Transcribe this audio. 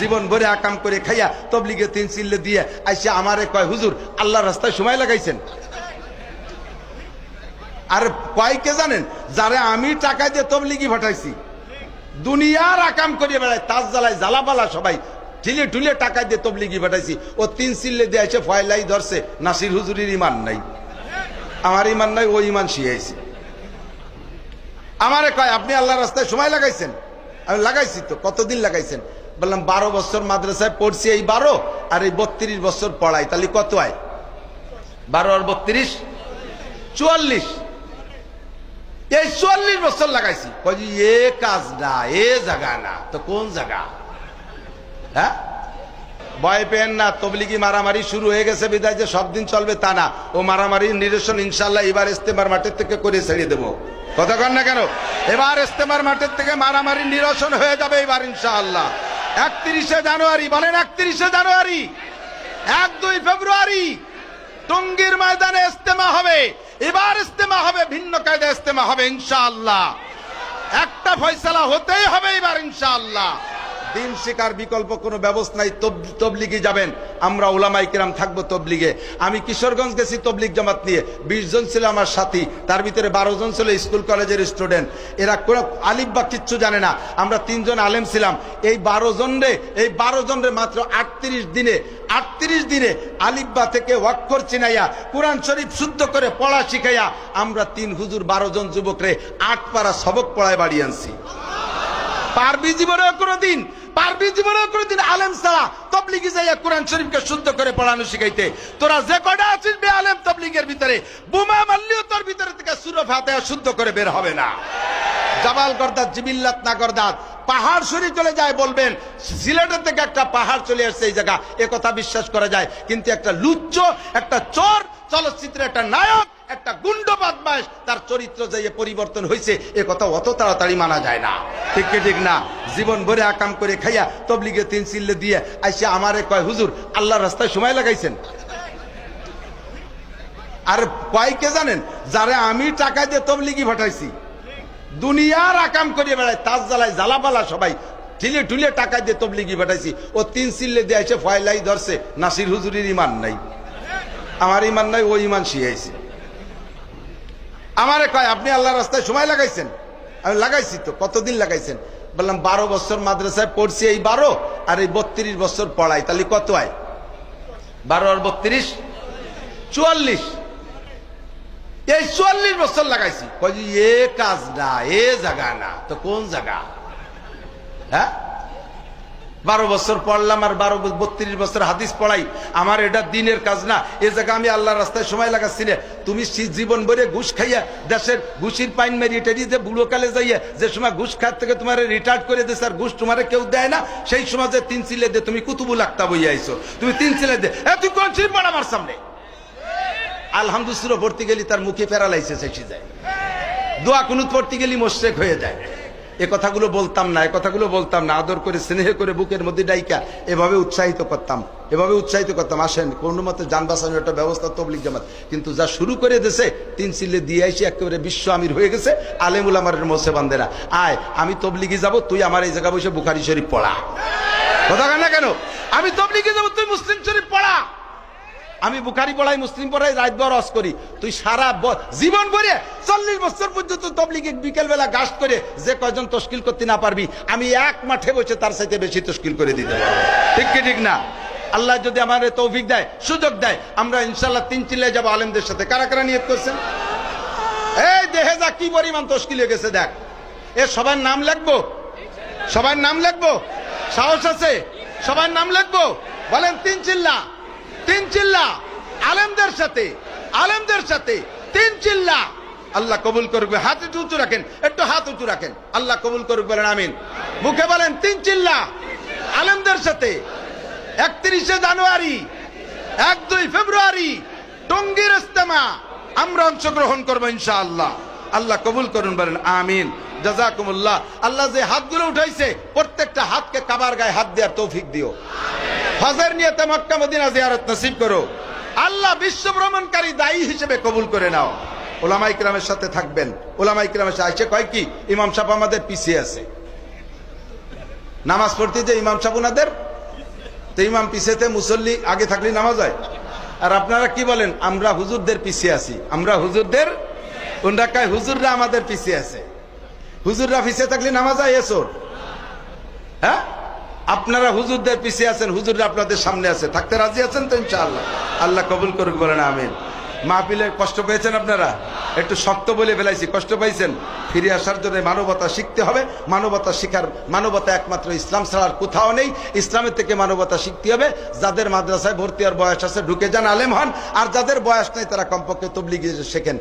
জীবন ভরে আকাম করে খাইয়া তবলিগে তিন চিল্লে দিয়ে আইসে আমারে কয়, হুজুর আল্লাহ রাস্তায় সময় লাগাইছেন? আর কয়কে জানেন, যারা আমি টাকা দিয়ে তবলিগি ফাটাইছি দুনিয়ার আকাম করিয়ে বেড়ায়, তাজ জ্বালায় জ্বালাপালা সবাই ঢিলে ঢুলে টাকা দিয়ে তবলিগি ফাটাইছি ও তিন চিল্লে দিয়ে এসে ফয়লাই ধরছে, নাসির হুজুরির ইমান নাই। আমার ইমান নাই, ও ইমান শিয়াইছে। আমারে কয়, আপনি আল্লাহ রাস্তায় সময় লাগাইছেন? আমি, লাগাইছি তো, কতদিন লাগাইছেন? বললাম বারো বছর মাদ্রাসায় পড়ছি এই বারো আর এই বত্রিশ বছর পড়াই। তাহলে কত আয় বারো আর বত্রিশ? চুয়াল্লিশ। এই চুয়াল্লিশ বছর লাগাইছি। যে, এ কাজ না এ জায়গা না। তো কোন জায়গা হ্যাঁ? ভয় পেন না তবলিগি মারামারি শুরু হয়ে গেছে বিদায় যে সব দিন চলবে তা না। ও মারামারি নিরসন ইনশাল্লাহ এবার ইস্তেমার মাঠের থেকে করে ছেড়ে দেবো। কথা কন না কেন? এবার ইস্তেমার মাঠের থেকে মারামারি নিরসন হয়ে যাবে এবার ইনশাআল্লাহ। একত্রিশে জানুয়ারি, বলেন একত্রিশে জানুয়ারি। এক, দুই ফেব্রুয়ারি, টঙ্গীর ময়দানে ইস্তেমা হবে। এবার ইস্তেমা হবে, ভিন্ন কায়দা ইস্তেমা হবে, ইনশাআল্লাহ। একটা ফয়সালা হতেই হবে এবার, ইনশাআল্লাহ। দিন শেখার বিকল্প কোনো ব্যবস্থা নাই তবলিগে যাবেন। আমরা ওলামাই কিরাম থাকব তবলিগে। আমি কিশোরগঞ্জ গেছি তবলিগ জামাত নিয়ে। বিশ জন ছিল আমার সাথী, তার ভিতরে বারো জন ছিল স্কুল কলেজের স্টুডেন্ট। এরা কোনো আলিফ বা কিচ্ছু জানে না। আমরা তিনজন আলেম ছিলাম। এই বারো জন রে, এই বারো জন রে মাত্র আটত্রিশ দিনে আটত্রিশ দিনে আলিব্বা থেকে ওয়াক্কর চিনাইয়া, কোরআন শরীফ শুদ্ধ করে পড়া শিখাইয়া, আমরা তিন হুজুর বারো জন যুবকরে আট পাড়া সবক পড়ায় বাড়িয়ে আনছি। পারবি জীবনেও কোনোদিন, পারবি জীবনেও কোনোদিন আলেম ছাড়া তবলিগি যাইয়া কোরআন শরীফকে শুদ্ধ করে পড়ানো শিখাইতে। তোরা যে কটা আছিস বে আলেম তবলিগের ভিতরে, বোমা মারলেও তোর ভিতরে থেকে সুর ফাতেহা শুদ্ধ করে বের হবে না। জামাল গর্দাত জিবিল্লাত না গর্দাত পাহাড় সরি চলে যায় বলবেন, সিলেটের থেকে একটা পাহাড় চলে আসছে এই জায়গা, এ কথা বিশ্বাস করা যায়। কিন্তু একটা লুচ্চ, একটা চোর চলচ্চিত্রের একটা নায়ক একটা গুন্ড বদমাস তার চরিত্র যে পরিবর্তন হয়েছে এ কথা অত তাড়াতাড়ি মানা যায় না। ঠিক ঠিক না? জীবন ভরে আকাম করে খাইয়া তবলিগে তিন চিল্লে দিয়ে আইসে আমারে কয়, হুজুর আল্লাহ রাস্তায় সময় লাগাইছেন? আর কয়কে জানেন, যারা আমি টাকা দিয়ে তবলিগি ভাটাইছি দুনিয়ার আকাম করিয়ে বেড়ায়, তাজ জ্বালায় জ্বালাপালা সবাই ঠিলে ঢুলে টাকা দিয়ে তবলিগি ফাটাইছি ও তিন চিল্লে দিয়ে এসে ফয়লাই ধরছে, নাসির হুজুরির ইমান নাই। আমার ইমান নাই, ও ইমান শিয়াইছে। আমারে কয় আপনি আল্লাহ রাস্তায় সময় লাগাইছেন? আমি লাগাইছি তো কতদিন লাগাইছেন? বললাম বারো বছর মাদ্রাসায় পড়ছি এই বারো আর এই বত্রিশ বছর পড়াই। তাহলে কত আয় বারো আর বত্রিশ? চুয়াল্লিশ। এই চুয়াল্লিশ বছর লাগাইছি। যে, এ কাজ না এ জায়গা না। তো কোন জায়গা হ্যাঁ? বারো বছর পড়লাম আর বারো বত্রিশ বছর হাদিস পড়াই। আমার এটা দিনের কাজ না। এ জায়গা আমি আল্লাহ রাস্তায় সময় লাগাচ্ছি তুমি জীবন ভরে ঘুষ খাইয়া দেশের ঘুষির পাইন মেরি টেরি যে বুড়ো কালে যাইয়া যে সময় ঘুষ খাত থেকে তোমার রিটায়ার্ড করে দিস আর ঘুষ তোমার কেউ দেয় না, সেই সময় যে তিন সিলে দে, তুমি কুতুবু লাগতা বইয়া আইছো। তুমি তিন সিলে দে। এ, তুই কোন সিল পড় আমার সামনে? আলহামদুসুরো পড়তে গেলি তার মুখে ফেরালাইছে এসে যায়। দোয়া কুনুত পড়তে গেলি মোশেক হয়ে যায়। এ কথাগুলো বলতাম না, এ কথাগুলো বলতাম না। আদর করে, স্নেহ করে বুকের মধ্যে ডাইকা এভাবে উৎসাহিত করতাম, এভাবে উৎসাহিত করতাম। আসেন, কোনো মতে যান বাঁচানোর একটা ব্যবস্থা তবলিক জামাত। কিন্তু যা শুরু করে দেশে তিন সিলে দিয়ে আইসি, একেবারে বিশ্ব আমির হয়ে গেছে, আলেমুল আমার মোসে বান্দেরা। আয়, আমি তবলিগি যাব, তুই আমার এই জায়গা বসে বুখারি শরীফ পড়া। কথা না কেন? আমি তবলিগি যাব, তুই মুসলিম শরীফ পড়া। আমি বুখারি পড়াই, মুসলিম পড়াই, রাত বড় রস করি। তুই সারা জীবন ভরে চল্লিশ বছর পর্যন্ত তবলিগে বিকেল বেলা গাছ করে যে কয়জন তশকিল করতে না পারবি, আমি এক মাঠে বসে তার সাথে বেশি তশকিল করে দিতে পারব। ঠিক কি, ঠিক না? আল্লাহ যদি আমার তৌফিক দেয়, সুযোগ দেয়, আমরা ইনশাল্লাহ তিন চিল্লায় যাব আলেমদের সাথে। কারা কারা নিয়ত করছেন? এই দেহে যা কি পরিমাণ তশকিল হয়ে গেছে, দেখ। এ সবার নাম লিখব? সবার নাম লিখব? সাহস আছে? সবার নাম লিখব? বলেন তিন চিল্লা। তিন চিল্লা। আলেমদের সাথে আলেমদের সাথে তিন চিল্লা। আল্লাহ কবুল করবে হাত উঁচু রাখেন, একটু হাত উঁচু রাখেন। আল্লাহ কবুল করবে বলেন, আমিন। মুখে বলেন, তিন চিল্লা। আলেমদের সাথে একত্রিশে জানুয়ারি, এক দুই ফেব্রুয়ারি, টঙ্গীর ইস্তেমা আমরা অংশগ্রহণ করব ইনশাআল্লাহ। আল্লাহ কবুল করুন বলেন, আমিন। জাজাকুমুল্লাহ। আল্লাহ যে হাতগুলো উঠাইছে, প্রত্যেকটা হাতকে কাবার গায়ে হাত দেওয়ার তৌফিক দিও। হজের নিয়তে মক্কা মদিনা জিয়ারত নসিব করো। আল্লাহ বিশ্ব ভ্রমণকারী দায়ী হিসেবে কবুল করে নাও। ওলামাই কিরামের সাথে থাকবেন। ওলামাই কিরামের সাথে কয় কি? ইমাম সাহেব আমাদের পিছিয়ে আছে। নামাজ পড়তে যে ইমাম সাহেব ওনাদের তো ইমাম পিছেতে মুসল্লি আগে থাকলে নামাজ হয়। আর আপনারা কি বলেন? আমরা হুজুরদের পিছিয়ে আছি। আমরা হুজুরদের কয়, হুজুররা আমাদের পিছিয়ে আছে। হুজুররা পিছিয়ে থাকলে নামাজ হয় এসোর হ্যাঁ? আপনারা হুজুরদের পিছিয়ে আছেন, হুজুররা আপনাদের সামনে আছে। থাকতে রাজি আছেন তো ইনশাআল্লাহ? আল্লাহ কবুল করুক, বলেন আমিন। মাহফিলে কষ্ট পেয়েছেন আপনারা? একটু শক্ত বলে ফেলাইছি, কষ্ট পাইছেন? ফিরে আসার জন্য মানবতা শিখতে হবে। মানবতা শিখার, মানবতা একমাত্র ইসলাম ছাড়া আর কোথাও নেই। ইসলামের থেকে মানবতা শিখতে হবে। যাদের মাদ্রাসায় ভর্তি হওয়ার বয়স আছে, ঢুকে যান, আলেম হন। আর যাদের বয়স নেই, তারা কমপক্ষে তবলিগি শেখেন.